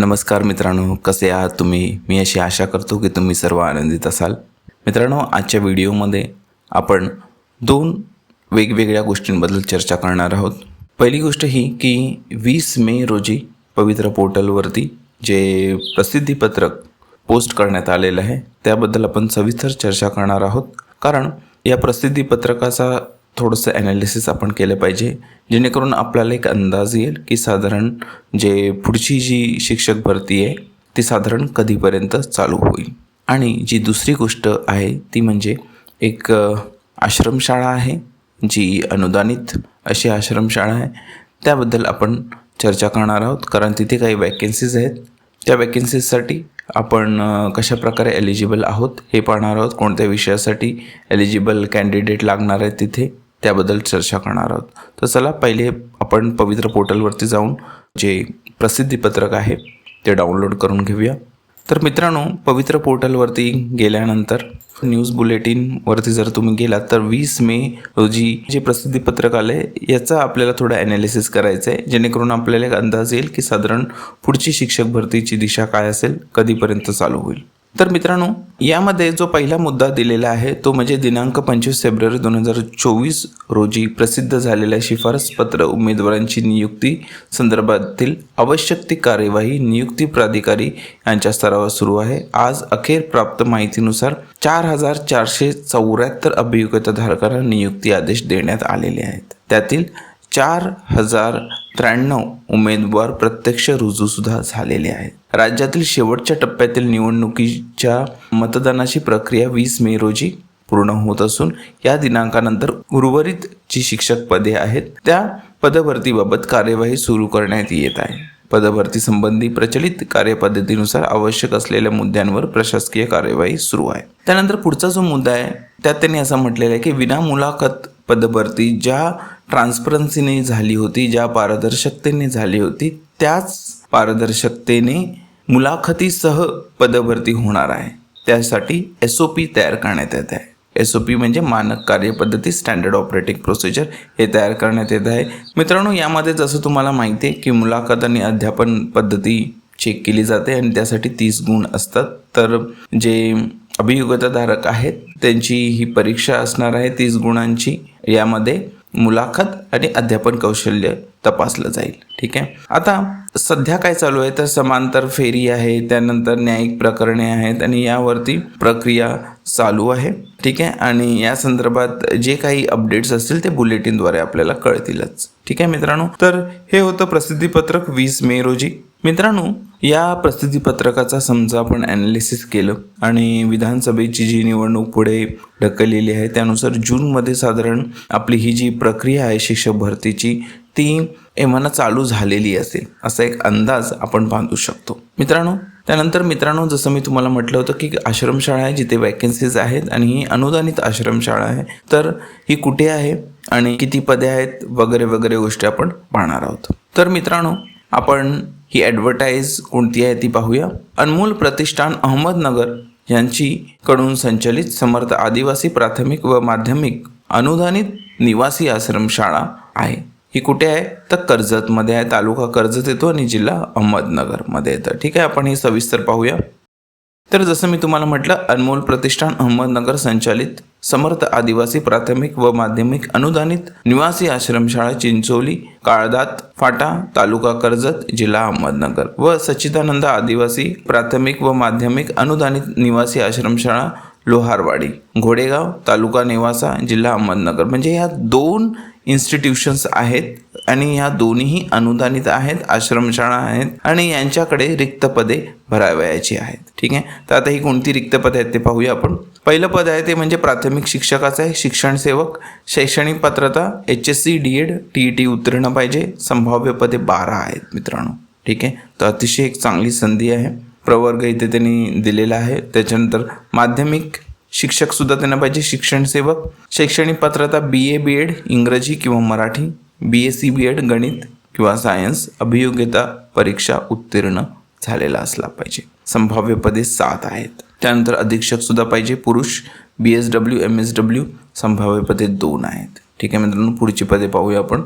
नमस्कार मित्रांनो कसे आहात तुम्ही? मी अशी आशा करतो की तुम्ही सर्व आनंदित असाल. मित्रांनो आजच्या व्हिडिओमध्ये आपण दोन वेगवेगळ्या गोष्टींबद्दल चर्चा करणार आहोत. पहिली गोष्ट ही की वीस मे रोजी पवित्र पोर्टलवरती जे प्रसिद्धीपत्रक पोस्ट करण्यात आलेलं आहे त्याबद्दल आपण सविस्तर चर्चा करणार आहोत. कारण या प्रसिद्धीपत्रकाचा थोडंसं ॲनालिसिस आपण केलं पाहिजे. जेणेकरून आपल्याला एक अंदाज येईल की साधारण जे पुढची जी शिक्षक भरती आहे ती साधारण कधीपर्यंत चालू होईल. आणि जी दुसरी गोष्ट आहे ती म्हणजे एक आश्रमशाळा आहे जी अनुदानित अशी आश्रमशाळा आहे. त्याबद्दल आपण चर्चा करणार आहोत कारण तिथे काही वॅकेन्सीज आहेत. त्या वॅकेन्सीजसाठी आपण कशाप्रकारे एलिजिबल आहोत हे पाहणार आहोत. कोणत्या विषयासाठी एलिजिबल कॅन्डिडेट लागणार आहेत तिथे. त्याबद्दल चर्चा करणार आहोत. तर चला पहिले आपण पवित्र पोर्टलवरती जाऊन जे प्रसिद्धीपत्रक आहे ते डाउनलोड करून घेऊया. तर मित्रांनो पवित्र पोर्टलवरती गेल्यानंतर न्यूज बुलेटिनवरती जर तुम्ही गेलात तर वीस मे रोजी जे प्रसिद्धीपत्रक आले याचा आपल्याला थोडं ॲनालिसिस करायचं आहे जेणेकरून आपल्याला एक अंदाज येईल की साधारण पुढची शिक्षक भरतीची दिशा काय असेल कधीपर्यंत चालू होईल. तर मित्रांनो यामध्ये जो पहिला मुद्दा दिलेला आहे तो म्हणजे दिनांक पंचवीस फेब्रुवारी दोन हजार चोवीस रोजी प्रसिद्ध झालेल्या शिफारसपत्र उमेदवारांची नियुक्ती संदर्भातील आवश्यक ती कार्यवाही नियुक्ती प्राधिकारी यांच्या स्तरावर सुरू आहे. आज अखेर प्राप्त माहितीनुसार चार हजार चारशे चौऱ्याहत्तर अभियोग्यताधारकांना नियुक्ती आदेश देण्यात आलेले आहेत. त्यातील चार हजार त्र्याण्णव उमेदवार प्रत्यक्ष रुजूसुद्धा झालेले आहेत. राज्यातील शेवटच्या टप्प्यातील निवडणुकीच्या मतदानाची प्रक्रिया वीस मे रोजी पूर्ण होत असून या दिनांकानंतर उर्वरित जी शिक्षक पदे आहेत. त्या पदभरतीबाबत कार्यवाही सुरू करण्यात येत आहे. पदभरती संबंधी प्रचलित कार्यपद्धतीनुसार आवश्यक असलेल्या मुद्द्यांवर प्रशासकीय कार्यवाही सुरू आहे. त्यानंतर पुढचा जो मुद्दा आहे त्यात त्यांनी असं म्हटलेलं आहे की विना मुलाखत पदभरती ज्या ट्रान्सपरन्सीने झाली होती ज्या पारदर्शकतेने झाली होती त्याच पारदर्शकतेने मुलाखतीसह पदभरती होणार आहे. त्यासाठी एस ओ पी तयार करण्यात येत आहे. एस ओ पी म्हणजे मानक कार्यपद्धती स्टँडर्ड ऑपरेटिंग प्रोसिजर हे तयार करण्यात येत आहे. मित्रांनो यामध्ये जसं तुम्हाला माहिती आहे की मुलाखत आणि अध्यापन पद्धती चेक केली जाते आणि त्यासाठी तीस गुण असतात. तर जे अभियोग्यताधारक आहेत त्यांची ही परीक्षा असणार आहे तीस गुणांची. यामध्ये मुलाखत आणि अध्यापन कौशल्य तपासलं जाईल. ठीक आहे? आता सध्या काय चालू आहे? तर समांतर फेरी आहे त्यानंतर न्यायिक प्रकरणे आहेत आणि यावरती प्रक्रिया चालू आहे. ठीक आहे? आणि या संदर्भात जे काही अपडेट्स असतील ते बुलेटिनद्वारे आपल्याला कळतीलच. ठीक आहे मित्रांनो? तर हे होतं प्रसिद्धीपत्रक वीस मे रोजी. मित्रांनो या प्रसिद्धीपत्रकाचा समजा आपण ॲनालिसिस केलं आणि विधानसभेची जी निवडणूक पुढे ढकललेली आहे त्यानुसार जूनमध्ये साधारण आपली ही जी प्रक्रिया आहे शिक्षक भरतीची ती एव्हाना चालू झालेली असेल असा एक अंदाज आपण बांधू शकतो. मित्रांनो त्यानंतर मित्रांनो जसं मी तुम्हाला म्हटलं होतं की आश्रमशाळा आहे जिथे वॅकन्सीज आहेत आणि ही अनुदानित आश्रमशाळा आहे तर ही कुठे आहे आणि किती पदे आहेत वगैरे वगैरे गोष्टी आपण पाहणार आहोत. तर मित्रांनो आपण ही ॲडव्हर्टाईज कोणती आहे ती पाहूया. अनमोल प्रतिष्ठान अहमदनगर यांची कडून संचलित समर्थ आदिवासी प्राथमिक व माध्यमिक अनुदानित निवासी आश्रमशाळा आहे. ही कुठे आहे? तर कर्जतमध्ये आहे. तालुका कर्जत येतो आणि जिल्हा अहमदनगरमध्ये येतं. ठीक आहे आपण हे सविस्तर पाहूया. तर जसं मी तुम्हाला म्हटलं अनमोल प्रतिष्ठान अहमदनगर संचालित समर्थ आदिवासी प्राथमिक व माध्यमिक अनुदानित निवासी आश्रमशाळा चिंचोली काळदात फाटा तालुका कर्जत जिल्हा अहमदनगर व सच्चिदानंद आदिवासी प्राथमिक व माध्यमिक अनुदानित निवासी आश्रमशाळा लोहारवाडी घोडेगाव तालुका नेवासा जिल्हा अहमदनगर. म्हणजे ह्या दोन इन्स्टिट्यूशन्स आहेत आणि ह्या दोन्हीही अनुदानित आहेत आश्रमशाळा आहेत आणि यांच्याकडे रिक्त पदे भरावयाची आहेत. ठीक आहे? तर आता ही कोणती रिक्त पदे आहेत ते पाहूया आपण. पहिलं पद आहे ते म्हणजे प्राथमिक शिक्षकाचं आहे शिक्षण सेवक शैक्षणिक पात्रता H S C D Ed T E T उत्तीर्ण पाहिजे संभाव्य पदे बारा आहेत मित्रांनो. ठीक आहे? तर अतिशय एक चांगली संधी आहे. प्रवर्ग इथे त्यांनी दिलेला आहे. त्याच्यानंतर माध्यमिक शिक्षक सुद्धा त्यांना पाहिजे शिक्षण सेवक. शैक्षणिक पात्रता बी ए बी एड इंग्रजी किंवा Marathi B S C B Ed गणित किंवा सायन्स अभियोग्यता परीक्षा उत्तीर्ण झालेला असला पाहिजे. संभाव्य पदे सात आहेत. त्यानंतर अधीक्षक सुद्धा पाहिजे पुरुष B S W M S W संभाव्य पदे दोन आहेत. ठीक आहे मित्रांनो पुढची पदे पाहूया आपण.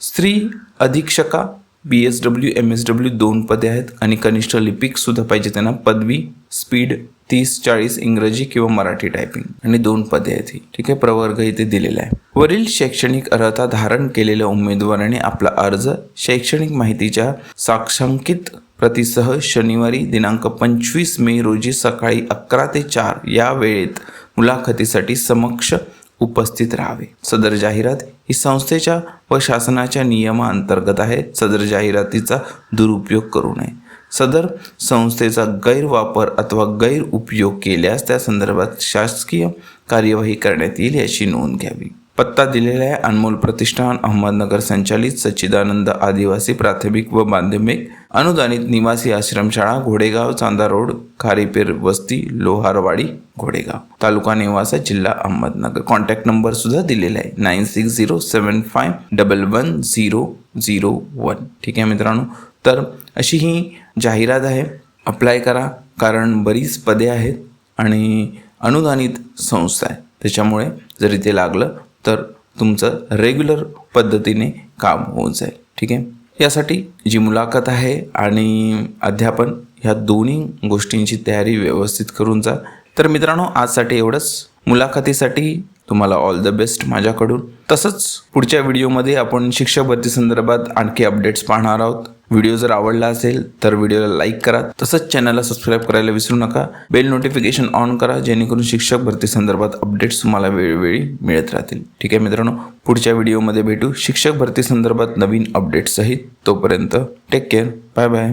स्त्री अधीक्षका B S W M S W दोन पदे आहेत आणि कनिष्ठ लिपिकसुद्धा पाहिजे त्यांना पदवी स्पीड तीस चाळीस इंग्रजी किंवा मराठी टायपिंग आणि दोन पदे आहेत ही. ठीक आहे प्रवर्ग इथे दिलेला आहे. वरील शैक्षणिक अर्हता धारण केलेल्या उमेदवाराने आपला अर्ज शैक्षणिक माहितीच्या साक्षांकित प्रतीसह शनिवारी दिनांक पंचवीस मे रोजी सकाळी अकरा ते चार या वेळेत मुलाखतीसाठी समक्ष उपस्थित राहावे. सदर जाहिरात ही संस्थेच्या व शासनाच्या नियमाअंतर्गत आहे. सदर जाहिरातीचा दुरुपयोग करू नये. सदर संस्थेचा गैरवापर अथवा गैरउपयोग केल्यास त्या संदर्भात शासकीय कार्यवाही करण्यात येईल याची नोंद घ्यावी. पत्ता दिलेला आहे. अनमोल प्रतिष्ठान अहमदनगर संचालित सच्चिदानंद आदिवासी प्राथमिक व माध्यमिक अनुदानित निवासी आश्रमशाळा घोडेगाव चांदा रोड खारीपेर वस्ती लोहारवाडी घोडेगाव. तालुका नेवासा जिल्हा अहमदनगर. कॉन्टॅक्ट नंबर सुद्धा दिलेला आहे. Nine six zero seven five double one zero zero one. ठीक आहे मित्रांनो? तर अशी ही जाहिरात आहे. अप्लाय करा. कारण बरीच पदे आहेत आणि अनुदानित संस्था आहे. त्याच्यामुळे जर इथे लागलं तर तुमचं रेग्युलर पद्धतीने काम होऊन जाईल. ठीक आहे? यासाठी जी मुलाखत आहे आणि अध्यापन ह्या दोन्ही गोष्टींची तयारी व्यवस्थित करून जा. तर मित्रांनो आजसाठी एवढंच. मुलाखतीसाठी तुम्हाला ऑल द बेस्ट माझ्याकडून. तसंच पुढच्या व्हिडिओमध्ये आपण शिक्षक भरती संदर्भात आणखी अपडेट्स पाहणार आहोत. व्हिडिओ जर आवडला असेल तर व्हिडिओला लाईक करा. तसंच चॅनलला सबस्क्राईब करायला विसरू नका. बेल नोटिफिकेशन ऑन करा जेणेकरून शिक्षक भरती संदर्भात अपडेट्स तुम्हाला वेळोवेळी मिळत राहतील. ठीक आहे मित्रांनो पुढच्या व्हिडिओमध्ये भेटू. शिक्षक भरती संदर्भात नवीन अपडेट्ससहित तोपर्यंत टेक केअर बाय बाय